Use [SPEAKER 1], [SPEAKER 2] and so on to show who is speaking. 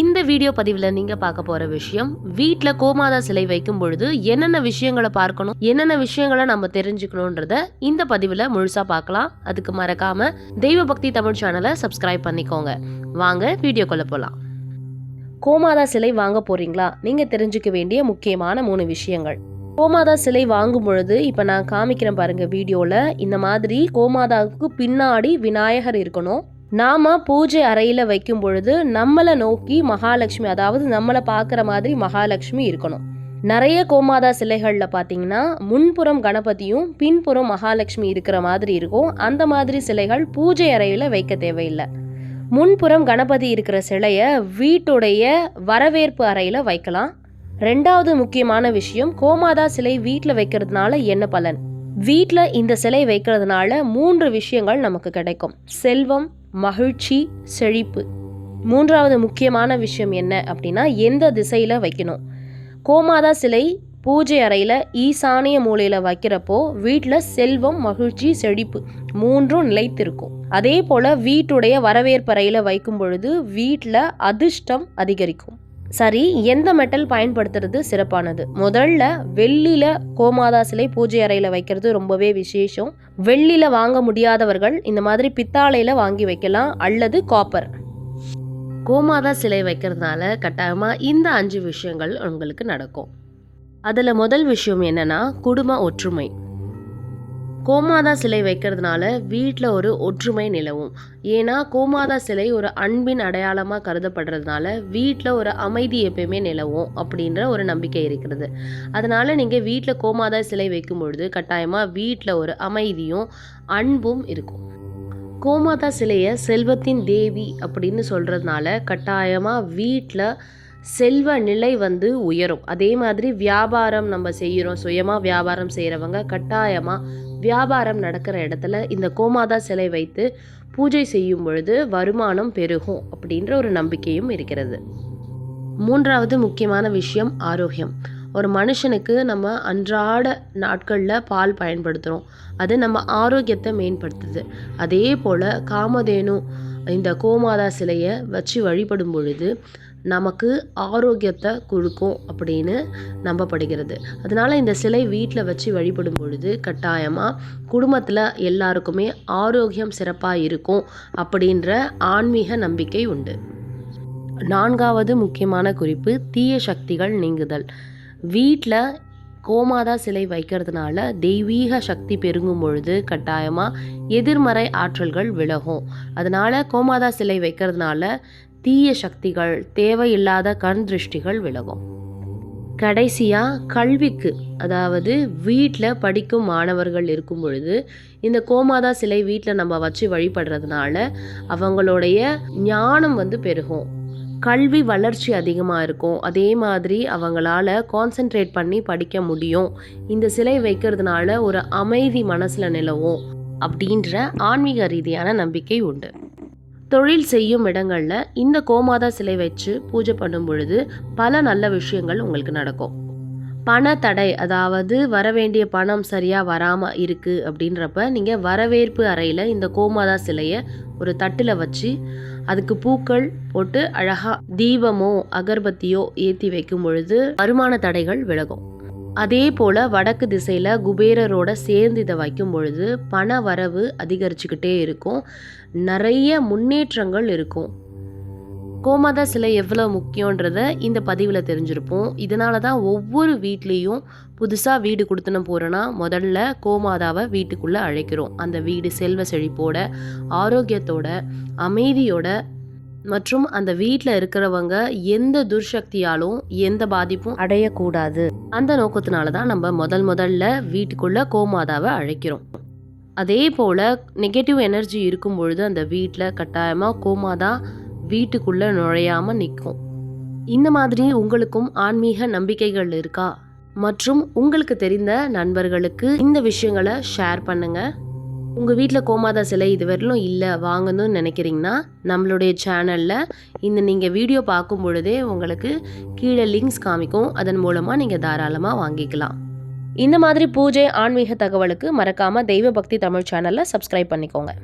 [SPEAKER 1] இந்த வீடியோ பதிவில் நீங்கள் பார்க்க போகிற விஷயம் வீட்டில் கோமாதா சிலை வைக்கும் பொழுது என்னென்ன விஷயங்களை பார்க்கணும் என்னென்ன விஷயங்களை நம்ம தெரிஞ்சுக்கணுன்றத இந்த பதிவில் முழுசாக பார்க்கலாம். அதுக்கு மறக்காம தெய்வ பக்தி தமிழ் சேனலை சப்ஸ்கிரைப் பண்ணிக்கோங்க. வாங்க வீடியோக்குள்ளே போகலாம் கோமாதா சிலை வாங்க போறீங்களா? நீங்கள் தெரிஞ்சுக்க வேண்டிய முக்கியமான மூணு விஷயங்கள். கோமாதா சிலை வாங்கும் பொழுது இப்போ நான் காமிக்கிறேன் பாருங்க வீடியோவில் இந்த மாதிரி கோமாதாவுக்கு பின்னாடி விநாயகர் இருக்கணும். நாம பூஜை அறையில் வைக்கும் பொழுது நம்மளை நோக்கி மகாலட்சுமி அதாவது நம்மளை பார்க்குற மாதிரி மகாலட்சுமி இருக்கணும். நிறைய கோமாதா சிலைகளில் பார்த்தீங்கன்னா முன்புறம் கணபதியும் பின்புறம் மகாலட்சுமி இருக்கிற மாதிரி இருக்கும். அந்த மாதிரி சிலைகள் பூஜை அறையில் வைக்க தேவையில்லை. முன்புறம் கணபதி இருக்கிற சிலையை வீட்டுடைய வரவேற்பு அறையில் வைக்கலாம். ரெண்டாவது முக்கியமான விஷயம் கோமாதா சிலை வீட்டில் வைக்கிறதுனால என்ன பலன்? வீட்டில் இந்த சிலை வைக்கிறதுனால மூன்று விஷயங்கள் நமக்கு கிடைக்கும். செல்வம் மகிழ்ச்சி செழிப்பு. மூன்றாவது முக்கியமான விஷயம் என்ன அப்படின்னா எந்த திசையில் வைக்கணும்? கோமாதா சிலை பூஜை அறையில் ஈசானிய மூலையில் வைக்கிறப்போ வீட்டில் செல்வம் மகிழ்ச்சி செழிப்பு மூன்றும் நிலைத்திருக்கும். அதே போல் வீட்டுடைய வரவேற்பறையில் வைக்கும் பொழுது வீட்டில் அதிர்ஷ்டம் அதிகரிக்கும். சரி எந்த மெட்டல் பயன்படுத்துறது சிறப்பானது? முதல்ல வெள்ளியில கோமாதா சிலை பூஜை அறையில வைக்கிறது ரொம்பவே விசேஷம். வெள்ளியில வாங்க முடியாதவர்கள் இந்த மாதிரி பித்தாளையில வாங்கி வைக்கலாம் அல்லது காப்பர். கோமாதா சிலை வைக்கிறதுனால கட்டாயமா இந்த அஞ்சு விஷயங்கள் உங்களுக்கு நடக்கும். அதில் முதல் விஷயம் என்னன்னா குடும்ப ஒற்றுமை. கோமாதா சிலை வைக்கிறதுனால வீட்டில் ஒரு ஒற்றுமை நிலவும். ஏன்னா கோமாதா சிலை ஒரு அன்பின் அடையாளமாக கருதப்படுறதுனால வீட்டில் ஒரு அமைதி எப்பயுமே நிலவும் அப்படின்ற ஒரு நம்பிக்கை இருக்கிறது. அதனால நீங்கள் வீட்டில் கோமாதா சிலை வைக்கும் பொழுது கட்டாயமாக வீட்டில் ஒரு அமைதியும் அன்பும் இருக்கும். கோமாதா சிலையை செல்வத்தின் தேவி அப்படின்னு சொல்கிறதுனால கட்டாயமாக வீட்டில் செல்வ நிலை வந்து உயரும். அதே மாதிரி வியாபாரம் நம்ம செய்கிறோம் சுயமாக வியாபாரம் செய்கிறவங்க கட்டாயமாக வியாபாரம் நடக்கிற இடத்துல இந்த கோமாதா சிலை வைத்து பூஜை செய்யும் பொழுது வருமானம் பெருகும் அப்படின்ற ஒரு நம்பிக்கையும் இருக்கிறது. மூன்றாவது முக்கியமான விஷயம் ஆரோக்கியம். ஒரு மனுஷனுக்கு நம்ம அன்றாட நாட்களில் பால் பயன்படுத்துகிறோம் அது நம்ம ஆரோக்கியத்தை மேம்படுத்துது. அதே போல் காமதேனு இந்த கோமாதா சிலையை வச்சு வழிபடும் பொழுது நமக்கு ஆரோக்கியத்தை கொடுக்கும் அப்படின்னு நம்பப்படுகிறது. அதனால இந்த சிலை வீட்டில் வச்சு வழிபடும் பொழுது கட்டாயமாக குடும்பத்தில் எல்லாருக்குமே ஆரோக்கியம் சிறப்பாக இருக்கும் அப்படின்ற ஆன்மீக நம்பிக்கை உண்டு. நான்காவது முக்கியமான குறிப்பு தீய சக்திகள் நீங்குதல். வீட்டில் கோமாதா சிலை வைக்கிறதுனால தெய்வீக சக்தி பெருங்கும் பொழுது கட்டாயமாக எதிர்மறை ஆற்றல்கள் விலகும். அதனால கோமாதா சிலை வைக்கிறதுனால தீய சக்திகள் தேவையில்லாத கண் திருஷ்டிகள் விலகும். கடைசியாக கல்விக்கு அதாவது வீட்டில் படிக்கும் மாணவர்கள் இருக்கும் பொழுது இந்த கோமாதா சிலை வீட்டில் நம்ம வச்சு வழிபடுறதுனால அவங்களுடைய ஞானம் வந்து பெருகும். கல்வி வளர்ச்சி அதிகமாக இருக்கும். அதே மாதிரி அவங்களால கான்சென்ட்ரேட் பண்ணி படிக்க முடியும். இந்த சிலை வைக்கிறதுனால ஒரு அமைதி மனசில் நிலவும் அப்படின்ற ஆன்மீக ரீதியான நம்பிக்கை உண்டு. தொழில் செய்யும் இடங்களில் இந்த கோமாதா சிலை வச்சு பூஜை பண்ணும் பொழுது பல நல்ல விஷயங்கள் உங்களுக்கு நடக்கும். பண தடை அதாவது வர வேண்டிய பணம் சரியாக வராமல் இருக்குது அப்படின்றப்ப நீங்கள் வரவேற்பு அறையில் இந்த கோமாதா சிலையை ஒரு தட்டில் வச்சு அதுக்கு பூக்கள் போட்டு அழகாக தீபமோ அகர்பத்தியோ ஏற்றி வைக்கும் பொழுது வருமான தடைகள் விலகும். அதே போல் வடக்கு திசையில் குபேரரோட சேர்ந்து இதை வைக்கும் பொழுது பண வரவு அதிகரிச்சுக்கிட்டே இருக்கும். நிறைய முன்னேற்றங்கள் இருக்கும். கோமாதா சிலை எவ்வளோ முக்கியன்றத இந்த பதிவில் தெரிஞ்சிருப்போம். இதனால தான் ஒவ்வொரு வீட்லேயும் புதுசாக வீடு கொடுத்துன போகிறோன்னா முதல்ல கோமாதாவை வீட்டுக்குள்ளே அழைக்கிறோம். அந்த வீடு செல்வ செழிப்போட ஆரோக்கியத்தோட அமைதியோட மற்றும் அந்த வீட்டில் இருக்கிறவங்க எந்த துர்சக்தியாலும் எந்த பாதிப்பும் அடையக்கூடாது. அந்த நோக்கத்தினால தான் நம்ம முதல் முதல்ல வீட்டுக்குள்ள கோமாதாவை அழைக்கிறோம். அதே போல் நெகட்டிவ் எனர்ஜி இருக்கும் பொழுது அந்த வீட்டில் கட்டாயமாக கோமாதா வீட்டுக்குள்ளே நுழையாமல் நிற்கும் இந்த மாதிரி உங்களுக்கும் ஆன்மீக நம்பிக்கைகள் இருக்கா? மற்றும் உங்களுக்கு தெரிந்த நண்பர்களுக்கு இந்த விஷயங்களை ஷேர் பண்ணுங்கள் உங்கள் வீட்டில் கோமாதா சிலை இது வரலும் இல்லை வாங்கணும்னு நினைக்கிறீங்கன்னா நம்மளுடைய சேனலில் இந்த நீங்கள் வீடியோ பார்க்கும் பொழுதே உங்களுக்கு கீழே லிங்க்ஸ் காமிக்கும். அதன் மூலமாக நீங்கள் தாராளமாக வாங்கிக்கலாம். இந்த மாதிரி பூஜை ஆன்மீக தகவலுக்கு மறக்காமல் தெய்வ பக்தி தமிழ் சேனலில் சப்ஸ்கிரைப் பண்ணிக்கோங்க.